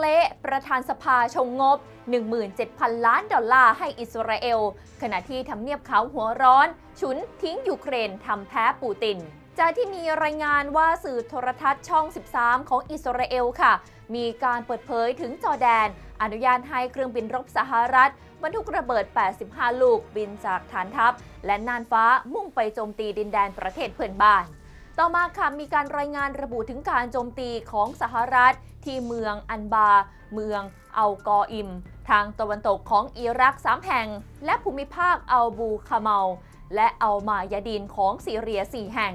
เละประธานสภาชงงบ 17,000 ล้านดอลลาร์ให้อิสราเอล ขณะที่ทำเนียบขาวหัวร้อน ฉุนทิ้งยูเครนทำแพ้ปูตินจากที่มีรายงานว่าสื่อโทรทัศน์ช่อง 13 ของอิสราเอลค่ะ มีการเปิดเผยถึงจอแดน อนุญาตให้เครื่องบินรบสหรัฐ บรรทุกระเบิด 85 ลูกบินจากฐานทัพ และน่านฟ้ามุ่งไปโจมตีดินแดนประเทศเพื่อนบ้าน ต่อมาค่ะมีการรายงานระบุถึงการโจมตีของสหรัฐ ที่เมืองอันบา เมืองอัลกออิม ทางตะวันตกของอิรัก3แห่ง และภูมิภาคอัลบูคาเมาและอัลมายาดินของซีเรีย 4 แห่ง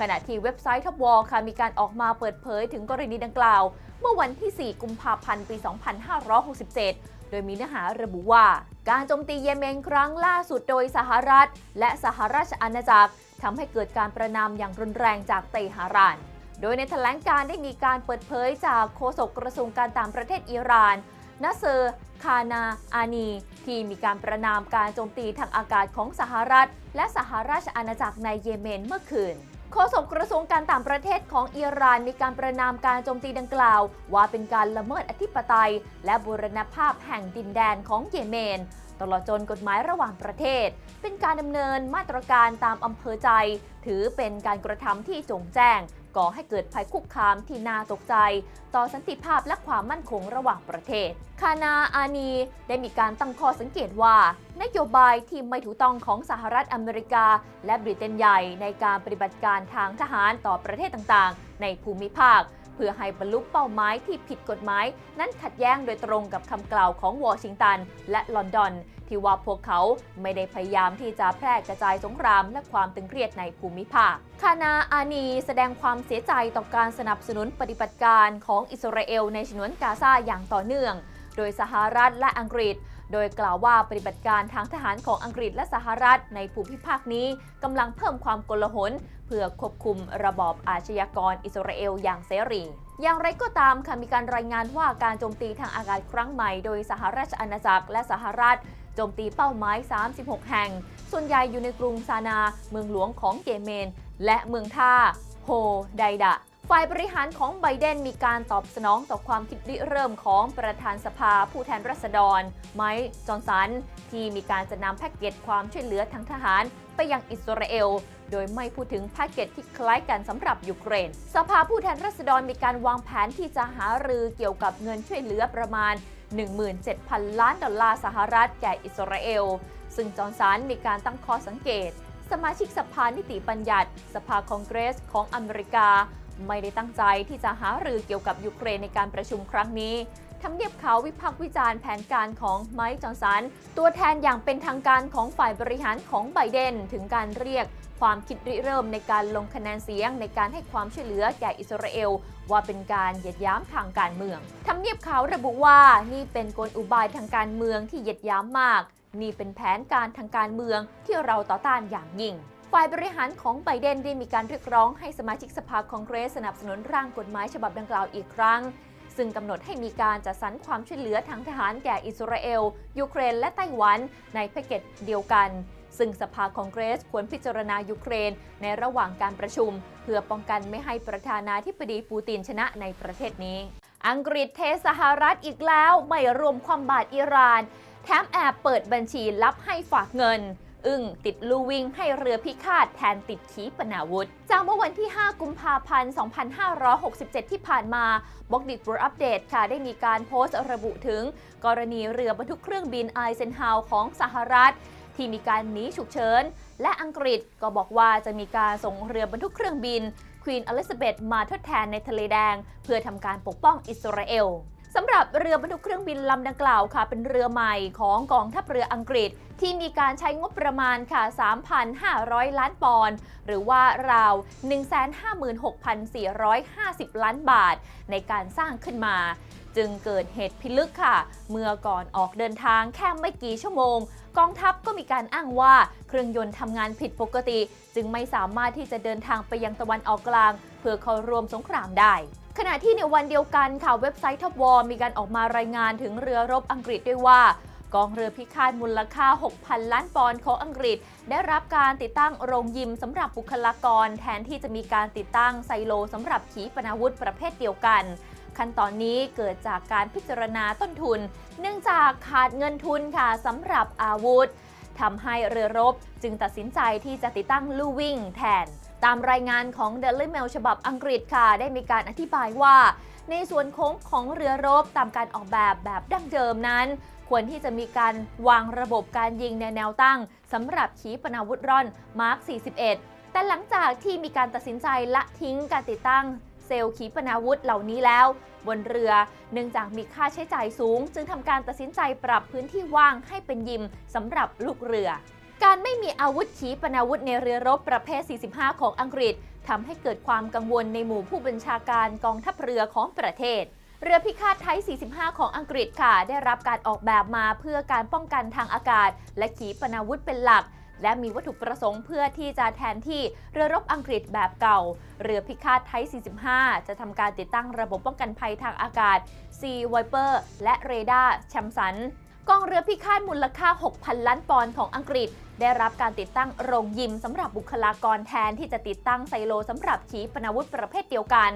ขณะที่เว็บไซต์ทับวอลค่ะมีการออกมาเปิดเผยถึงกรณีดังกล่าว เมื่อวันที่ 4 กุมภาพันธ์ปี 2567 โดยมีเนื้อหาระบุว่า การโจมตีเยเมนครั้งล่าสุดโดยสหรัฐ และสหราชอาณาจักร ทำให้เกิดการประนามอย่างรุนแรงจากเตหะราน โดยในแถลงการได้มีการเปิดเผยจากโฆษกกระทรวงการต่างประเทศอิหร่านนัสเซอร์ คานา อานี ที่มีการประนามการโจมตีทางอากาศของสหรัฐ และสหราชอาณาจักรในเยเมนเมื่อคืนโฆษกกระทรวงการต่างประเทศของอิหร่านมีการประนามการโจมตีดังกล่าว ว่าเป็นการละเมิดอธิปไตย และบูรณภาพแห่งดินแดนของเยเมน ตลอดจนกฎหมายระหว่างประเทศ เป็นการดำเนินมาตรการตามอำเภอใจ ถือเป็นการกระทำที่จงแจ้ง ก่อให้เกิดภัยคุกคามที่น่าตกใจ ต่อสันติภาพและความมั่นคงระหว่างประเทศ คานาอานีได้มีการตั้งข้อสังเกตว่า นโยบายที่ไม่ถูกต้องของสหรัฐอเมริกา และบริเตนใหญ่ในการปฏิบัติการทางทหารต่อประเทศต่างๆ ในภูมิภาค เพื่อให้บรรลุเป้าหมายที่ผิดกฎหมาย นั้นขัดแย้งโดยตรงกับคำกล่าวของวอชิงตัน และลอนดอน ที่ว่าพวกเขาไม่ได้พยายามที่จะแพร่กระจายสงครามและความตึงเครียดในภูมิภาค คานาอานีแสดงความเสียใจต่อการสนับสนุนปฏิบัติการของอิสราเอลในฉนวนกาซาอย่างต่อเนื่อง โดยสหรัฐและอังกฤษ โดยกล่าวว่าปฏิบัติการทางทหารของอังกฤษและสหรัฐในภูมิภาคนี้กำลังเพิ่มความโกลาหลเพื่อควบคุมระบอบอาชญากรอิสราเอลอย่างเสรีอย่างไรก็ตามค่ะมีการรายงานว่าการโจมตีทางอากาศครั้งใหม่โดยสหราชอาณาจักรและสหรัฐโจมตีเป้าหมาย 36 แห่ง ส่วนใหญ่อยู่ในกรุงซานา เมืองหลวงของเยเมน และเมืองท่า โฮไดดะ ฝ่ายบริหารของไบเดนมีการตอบสนองต่อความคิดริเริ่มของประธานสภาผู้แทนราษฎร ไมค์จอห์นสัน ที่มีการจะนำแพ็กเกจความช่วยเหลือทางทหารไปยังอิสราเอล โดยไม่พูดถึงแพ็กเกจที่คล้ายกันสำหรับยูเครน สภาผู้แทนราษฎรมีการวางแผนที่จะหารือเกี่ยวกับเงินช่วยเหลือประมาณ 17,000 ล้านดอลลาร์สหรัฐแก่อิสราเอล ซึ่งจอห์นสันมีการตั้งข้อสังเกต สมาชิกสภานิติบัญญัติ สภาคองเกรสของอเมริกา ไม่ได้ตั้งใจที่จะหารือเกี่ยวกับยูเครนในการประชุมครั้งนี้ทำเนียบเขาววิพากษ์วิจารณ์แผนการของไมค์จอห์นสัน ตัวแทนอย่างเป็นทางการของฝ่ายบริหารของไบเดน ถึงการเรียกความคิดริเริ่มในการลงคะแนนเสียงในการให้ความช่วยเหลือแก่อิสราเอล ว่าเป็นการเหยียดยามทางการเมืองทำเนียบเขาวระบุว่านี่เป็นกลอุบายทางการเมืองที่เหยียดยามมาก นี่เป็นแผนการทางการเมืองที่เราต่อต้านอย่างยิ่ง ฝ่ายบริหารของไบเดนได้มีการเรียกร้องให้สมาชิกสภาคองเกรสสนับสนุนร่างกฎหมายฉบับดังกล่าวอีกครั้ง ซึ่งกำหนดให้มีการจัดสรรความช่วยเหลือทางทหารแก่อิสราเอล ยูเครน และไต้หวันในแพ็กเกจเดียวกัน ซึ่งสภาคองเกรสควรพิจารณายูเครนในระหว่างการประชุม เพื่อป้องกันไม่ให้ประธานาธิบดีปูตินชนะในประเทศนี้ อังกฤษเทสหรัฐอีกแล้วไม่รวมความบาดอิหร่านแถมแอบเปิดบัญชีลับให้ฝากเงิน อึ้งติดลูวิงให้เรือพิฆาตแทนติดขีปนาวุธ จากเมื่อวันที่ 5 กุมภาพันธ์ 2567 ที่ผ่านมาบล็อกดิท r อัปเดตค่ะได้มีการโพสต์ระบุถึง กรณีเรือบรรทุกเครื่องบินไอเซนฮาวของสหรัฐ ที่มีการหนีฉุกเฉินและอังกฤษก็บอกว่าจะมีการส่งเรือบรรทุกเครื่องบินควีนอลิซาเบธมาทดแทนในทะเลแดง เพื่อทำการปกป้องอิสราเอล สำหรับเรือบรรทุกเครื่องบินลำดังกล่าวค่ะ เป็นเรือใหม่ของกองทัพเรืออังกฤษ ที่มีการใช้งบประมาณค่ะ 3,500 ล้านปอนด์หรือว่าราว 156,450 ล้านบาท ในการสร้างขึ้นมา จึงเกิดเหตุพิลึกค่ะ เมื่อก่อนออกเดินทางแค่ไม่กี่ชั่วโมง กองทัพก็มีการอ้างว่าเครื่องยนต์ทำงานผิดปกติ จึงไม่สามารถที่จะเดินทางไปยังตะวันออกกลาง เพื่อเข้าร่วมสงครามได้ ขณะที่ในวันเดียวกันค่ะเว็บไซต์ท็อปวอมีการออกมารายงานถึงเรือรบอังกฤษด้วยว่ากองเรือพิฆาตมูลค่า 6,000 ล้านปอนด์ของอังกฤษ ได้รับการติดตั้งโรงยิมสำหรับบุคลากร แทนที่จะมีการติดตั้งไซโลสำหรับขีปนาวุธประเภทเดียวกัน ขั้นตอนนี้เกิดจากการพิจารณาต้นทุน เนื่องจากขาดเงินทุนค่ะสำหรับอาวุธทำให้เรือรบจึงตัดสินใจที่จะติดตั้งลู่วิ่งแทน ตามรายงานของ Daily Mail ฉบับอังกฤษค่ะ ได้มีการอธิบายว่า ในส่วนโค้งของเรือรบตามการออกแบบแบบดั้งเดิมนั้น ควรที่จะมีการวางระบบการยิงในแนวตั้งสำหรับขีปนาวุธร่อนมาร์ค 41 แต่หลังจากที่มีการตัดสินใจละทิ้งการติดตั้งเซลล์ขีปนาวุธเหล่านี้แล้ว บนเรือเนื่องจากมีค่าใช้จ่ายสูง จึงทำการตัดสินใจปรับพื้นที่ว่างให้เป็นยิมสำหรับลูกเรือ การไม่มีอาวุธขีปนาวุธในเรือรบประเภท 45 ของอังกฤษทำให้เกิดความกังวลในหมู่ผู้บัญชาการกองทัพเรือของประเทศ เรือพิฆาตไทย 45 ของอังกฤษค่ะ ได้รับการออกแบบมาเพื่อการป้องกันทางอากาศ และขีปนาวุธเป็นหลักและมีวัตถุประสงค์เพื่อที่จะแทนที่เรือรบอังกฤษแบบเก่า เรือพิฆาตไทย 45 จะทำการติดตั้งระบบป้องกันภัยทางอากาศ Sea Viper และเรดาร์แชมสันกองเรือพิฆาตมูลค่า 6,000 ล้านปอนด์ของอังกฤษ ได้รับการติดตั้งโรงยิมสำหรับบุคลากรแทนที่จะติดตั้งไซโลสำหรับขีปนาวุธประเภทเดียวกัน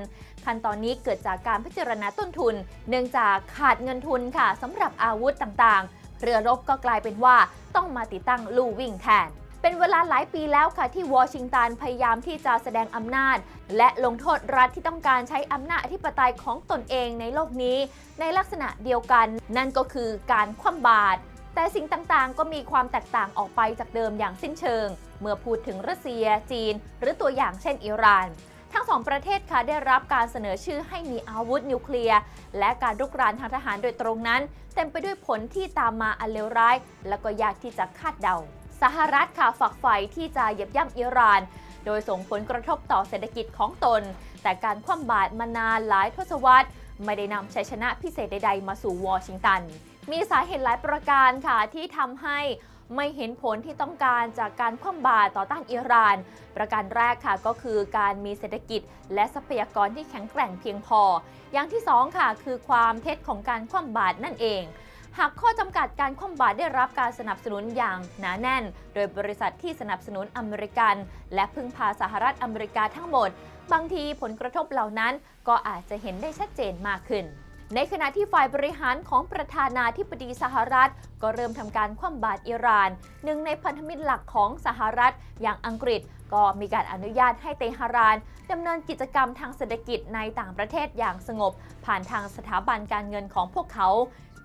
ขั้นตอนนี้เกิดจากการพิจารณาต้นทุน เนื่องจากขาดเงินทุนค่ะสำหรับอาวุธต่างๆ เรือรบก็กลายเป็นว่าต้องมาติดตั้งลู่วิ่งแทนเป็นเวลาหลายปีแล้วค่ะที่วอชิงตันพยายามที่จะแสดงอำนาจ และลงโทษรัฐที่ต้องการใช้อำนาจอธิปไตยของตนเองในโลกนี้ ในลักษณะเดียวกัน นั่นก็คือการคว่ำบาตร แต่สิ่งต่างๆ ก็มีความแตกต่างออกไปจากเดิมอย่างสิ้นเชิง เมื่อพูดถึงรัสเซีย จีน หรือตัวอย่างเช่นอิหร่าน ทั้งสองประเทศค่ะได้รับการเสนอชื่อให้มีอาวุธนิวเคลียร์ และการรุกรานทางทหารโดยตรงนั้น เต็มไปด้วยผลที่ตามมาอันเลวร้าย และก็ยากที่จะคาดเดา สหรัฐค่ะฝักใฝ่ที่จะเหยียบย่ำอิหร่าน โดยส่งผลกระทบต่อเศรษฐกิจของตน แต่การคว่ำบาตรมานานหลายทศวรรษ ไม่ได้นำชัยชนะพิเศษใด ๆ มาสู่วอชิงตัน มีสาเหตุหลายประการค่ะที่ทำให้ไม่เห็นผลที่ต้องการจากการคว่ำบาตรต่อต้านอิหร่าน ประการแรกค่ะก็คือการมีเศรษฐกิจ และทรัพยากรที่แข็งแกร่งเพียงพอ อย่างที่สองค่ะคือความเท็จของการคว่ำบาตรนั่นเองหากข้อจำกัดการคว่ำบาตรได้รับการสนับสนุนอย่างหนาแน่น โดยบริษัทที่สนับสนุนอเมริกัน และพึ่งพาสหรัฐอเมริกาทั้งหมด บางทีผลกระทบเหล่านั้นก็อาจจะเห็นได้ชัดเจนมากขึ้น ในขณะที่ฝ่ายบริหารของประธานาธิบดีสหรัฐ ก็เริ่มทำการคว่ำบาตรอิหร่าน หนึ่งในพันธมิตรหลักของสหรัฐ อย่างอังกฤษ ก็มีการอนุญาตให้เตหะรานดำเนินกิจกรรมทางเศรษฐกิจในต่างประเทศอย่างสงบ ผ่านทางสถาบันการเงินของพวกเขา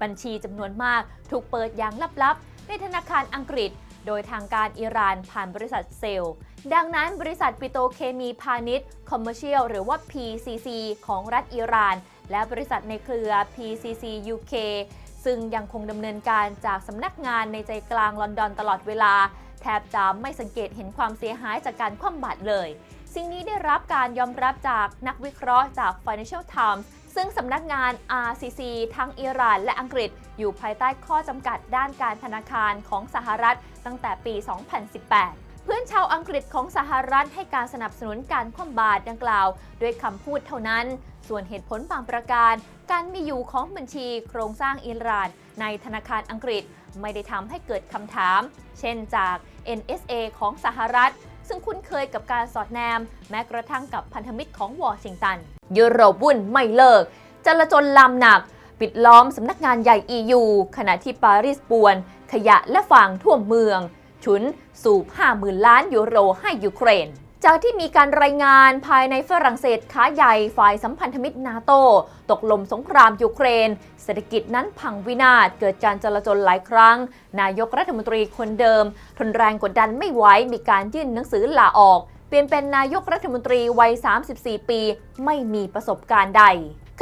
บัญชีจำนวนมากถูกเปิดอย่างลับๆ ในธนาคารอังกฤษโดยทางการอิหร่านผ่านบริษัทเซลล์ ดังนั้นบริษัทปิโตเคมีพาณิชย์คอมเมอร์เชียลหรือว่า PCC ของรัฐอิหร่าน และบริษัทในเครือ PCC UK ซึ่งยังคงดำเนินการจากสำนักงานในใจกลางลอนดอนตลอดเวลา แทบจะไม่สังเกตเห็นความเสียหายจากการคว่ำบาตรเลย สิ่งนี้ได้รับการยอมรับจากนักวิเคราะห์จาก Financial Times ซึ่งสำนักงาน RCC ทั้งอิหร่านและอังกฤษ อยู่ภายใต้ข้อจำกัดด้านการธนาคารของสหรัฐตั้งแต่ปี 2018 เพื่อนชาวอังกฤษของสหรัฐให้การสนับสนุนการคว่ำบาตรดังกล่าว ด้วยคำพูดเท่านั้น ส่วนเหตุผลบางประการ การมีอยู่ของบัญชีโครงสร้างอิหร่าน ในธนาคารอังกฤษไม่ได้ทำให้เกิดคำถาม เช่นจาก NSA ของสหรัฐ ซึ่งคุ้นเคยกับการสอดแนม แม้กระทั่งกับพันธมิตรของวอชิงตัน ยุโรปวุ่นไม่เลิกจลาจลลามหนัก ปิดล้อมสำนักงานใหญ่ EU ขณะที่ปารีสปวน ขยะและฟางท่วมเมือง ฉุนสูบ 50,000 ล้านยูโรให้ยูเครน จากที่มีการรายงานภายในฝรั่งเศสขาใหญ่ฝ่ายสัมพันธมิตรนาโต ตกลมสงครามยูเครน เศรษฐกิจนั้นพังวินาศเกิดการจลาจลหลายครั้ง นายกรัฐมนตรีคนเดิม ทนแรงกดดันไม่ไหวมีการยื่นหนังสือลาออก เปลี่ยนเป็นนายกรัฐมนตรีวัย 34 ปี ไม่มีประสบการณ์ใด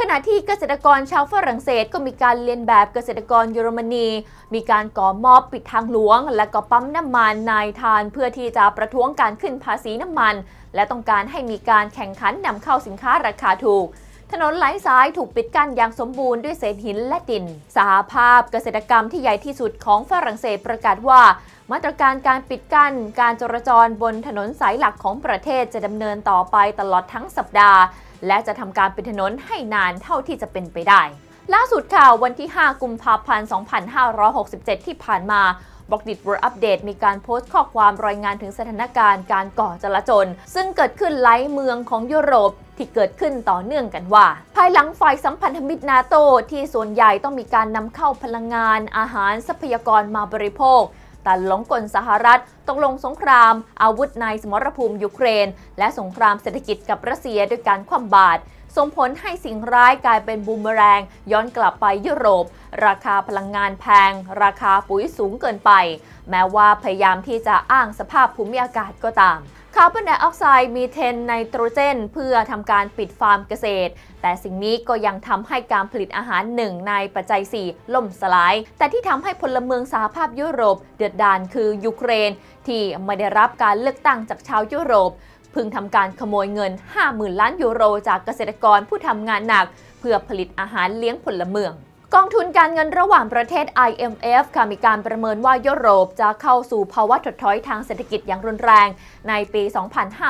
ขณะที่เกษตรกรชาวฝรั่งเศสก็มีการเลียนแบบเกษตรกรเยอรมนี มีการก่อมอบปิดทางหลวง และก็ปั๊มน้ำมันนายทาน เพื่อที่จะประท้วงการขึ้นภาษีน้ำมัน และต้องการให้มีการแข่งขันนำเข้าสินค้าราคาถูก ถนนหลายสายถูกปิดกั้นอย่างสมบูรณ์ด้วยเศษหินและดิน สหภาพเกษตรกรรมที่ใหญ่ที่สุดของฝรั่งเศสประกาศว่ามาตรการการปิดกั้นการจราจรบนถนนสายหลักของประเทศจะดำเนินต่อไปตลอดทั้งสัปดาห์ และจะทำการปิดถนนให้นานเท่าที่จะเป็นไปได้ ล่าสุดข่าววันที่ 5 กุมภาพันธ์ 2567 ที่ผ่านมาบล็อกดิ w เวิร์อัปเดตมีการโพสต์ข้อความรายงานถึงสถานการณ์การก่อจลาจล ซึ่งเกิดขึ้นหลายเมืองของยุโรปที่เกิดขึ้นต่อเนื่องกันว่า ภายหลังฝ่ายสัมพันธมิตรนาโตที่ส่วนใหญ่ต้องมีการนำเข้าพลังงาน อาหารทรัพยากรมาบริโภค แต่หลงกลสหรัฐ ตกลงสงคราม อาวุธในสมรภูมิยูเครน และสงครามเศรษฐกิจกับรัสเซียด้วยการคว่ำบาตร ส่งผลให้สิ่งร้ายกลายเป็นบูมเมแรง ย้อนกลับไปยุโรป ราคาพลังงานแพง ราคาปุ๋ยสูงเกินไป แม้ว่าพยายามที่จะอ้างสภาพภูมิอากาศก็ตามคาร์บอนไดออกไซด์มีเทนไนโตรเจน เพื่อทำการปิดฟาร์มเกษตร แต่สิ่งนี้ก็ยังทำให้การผลิตอาหารหนึ่งในปัจจัย 4 ล่มสลาย แต่ที่ทำให้พลเมืองสหภาพยุโรป เดือดดานคือยูเครน ที่ไม่ได้รับการเลือกตั้งจากชาวยุโรป พึงทำการขโมยเงิน 50,000 ล้านยูโรจากเกษตรกรผู้ทำงานหนัก เพื่อผลิตอาหารเลี้ยงพลเมือง กองทุนการเงินระหว่างประเทศ IMF ค่ะมีการประเมินว่ายุโรปจะเข้าสู่ภาวะถดถอยทางเศรษฐกิจอย่างรุนแรง ในปี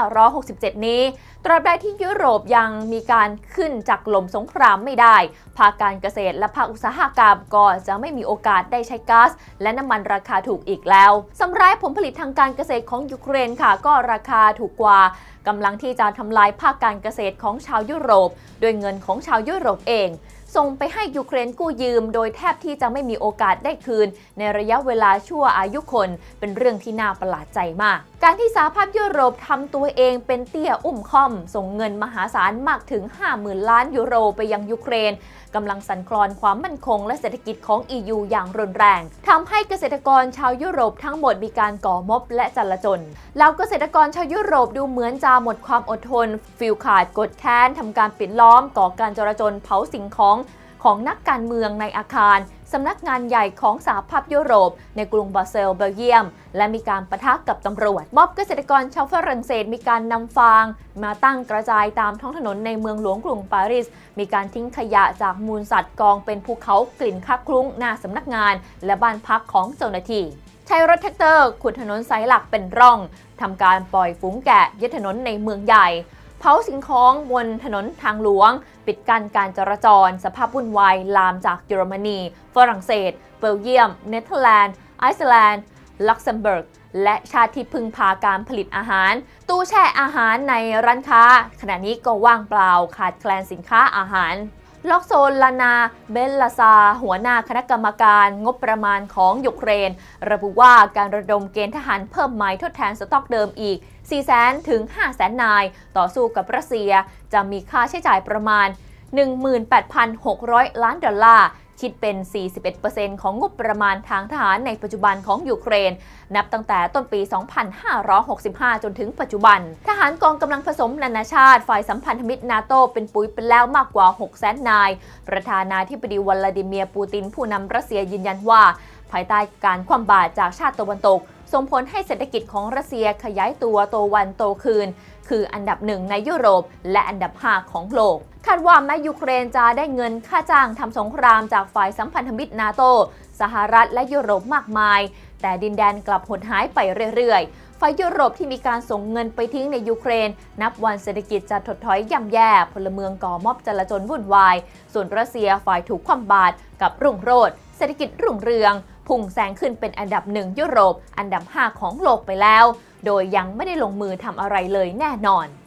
2567 นี้ ตราบใดที่ยุโรปยังมีการขึ้นจากลมสงครามไม่ได้ ภาคการเกษตรและภาคอุตสาหกรรมก็จะไม่มีโอกาสได้ใช้ก๊าซและน้ำมันราคาถูกอีกแล้วสำหร้ายผลผลิตทางการเกษตรของยูเครนค่ะ ก็ราคาถูกกว่ากำลังที่จะทำลายภาคการเกษตรของชาวยุโรป ด้วยเงินของชาวยุโรปเอง ส่งไปให้ยูเครนกู้ยืม โดยแทบที่จะไม่มีโอกาสได้คืน ในระยะเวลาชั่วอายุคน เป็นเรื่องที่น่าประหลาดใจมาก การที่สหภาพยุโรปทำตัวเองเป็นเตี้ยอุ้มค่อม ส่งเงินมหาศาลมากถึง 50,000 ล้านยูโรไปยังยูเครน กำลังสั่นคลอนความมั่นคงและเศรษฐกิจของ EU อย่างรุนแรงทำให้เกษตรกรชาวยุโรปทั้งหมดมีการก่อมบและจลาจลเหล่าเกษตรกรชาวยุโรปดูเหมือนจะหมดความอดทน ฟิลขาดกดแค้นทำการปิดล้อมก่อการจราจลเผาสิ่งของ ของนักการเมืองในอาคารสำนักงานใหญ่ของสหภาพยุโรป ในกรุงบรัสเซลเบลเยียม และมีการประทะกับตำรวจ ม็อบเกษตรกรชาวฝรั่งเศสมีการนำฟาง มาตั้งกระจายตามท้องถนนในเมืองหลวงกรุงปารีส มีการทิ้งขยะจากมูลสัตว์กองเป็นภูเขากลิ่นคักคลุ้งหน้าสำนักงาน และบ้านพักของเจ้าหน้าที่ใช้รถแท็กเตอร์ขุดถนนสายหลักเป็นร่องทำการปล่อยฝูงแกะยึดถนนในเมืองใหญ่ เผาสิ่งของบนถนนทางหลวง ปิดกั้นการจราจร สภาพวุ่นวายลามจากเยอรมนี ฝรั่งเศส เบลเยียม เนเธอร์แลนด์ ไอซ์แลนด์ ลักเซมเบิร์ก และชาติที่พึ่งพาการผลิตอาหาร ตู้แช่อาหารในร้านค้า ขณะนี้ก็ว่างเปล่าขาดแคลนสินค้าอาหาร ล็อกโซนลานา เบลลาซา หัวหน้าคณะกรรมการงบประมาณของยูเครน ระบุว่าการระดมเกณฑ์ทหารเพิ่มใหม่ทดแทนสต็อกเดิมอีก 400,000 ถึง 500,000 นาย ต่อสู้กับรัสเซีย จะมีค่าใช้จ่ายประมาณ 18,600 ล้านดอลลาร์ คิดเป็น 41%ของงบประมาณทางทหารในปัจจุบันของยูเครน นับตั้งแต่ต้นปี 2565 จนถึงปัจจุบัน ทหารกองกำลังผสมนานาชาติ ฝ่ายสัมพันธมิตรนาโตเป็นปุ๋ยเป็นแล้วมากกว่า600,000นาย ประธานาธิบดีวลาดิเมียร์ปูตินผู้นำรัสเซียยืนยันว่า ภายใต้การคว่ำบาตรจากชาติตะวันตกส่งผลให้เศรษฐกิจของรัสเซียขยายตัวโตวันโตคืน คืออันดับหนึ่งในยุโรป และอันดับ 5 ของโลก คาดว่าแม้ยูเครนจะได้เงินค่าจ้างทำสงครามจากฝ่ายสัมพันธมิตรนาโต สหรัฐและยุโรปมากมาย แต่ดินแดนกลับหดหายไปเรื่อยๆ ฝ่ายยุโรปที่มีการส่งเงินไปทิ้งในยูเครน นับวันเศรษฐกิจจะถดถอยย่ำแย่ พลเมืองก่อม็อบจลาจลวุ่นวาย ส่วนรัสเซียฝ่ายถูกคว่ำบาตรกับรุ่งโรจน์เศรษฐกิจรุ่งเรือง พุ่งแซงขึ้นเป็นอันดับหนึ่งยุโรป อันดับ 5 ของโลกไปแล้ว โดยยังไม่ได้ลงมือทำอะไรเลยแน่นอน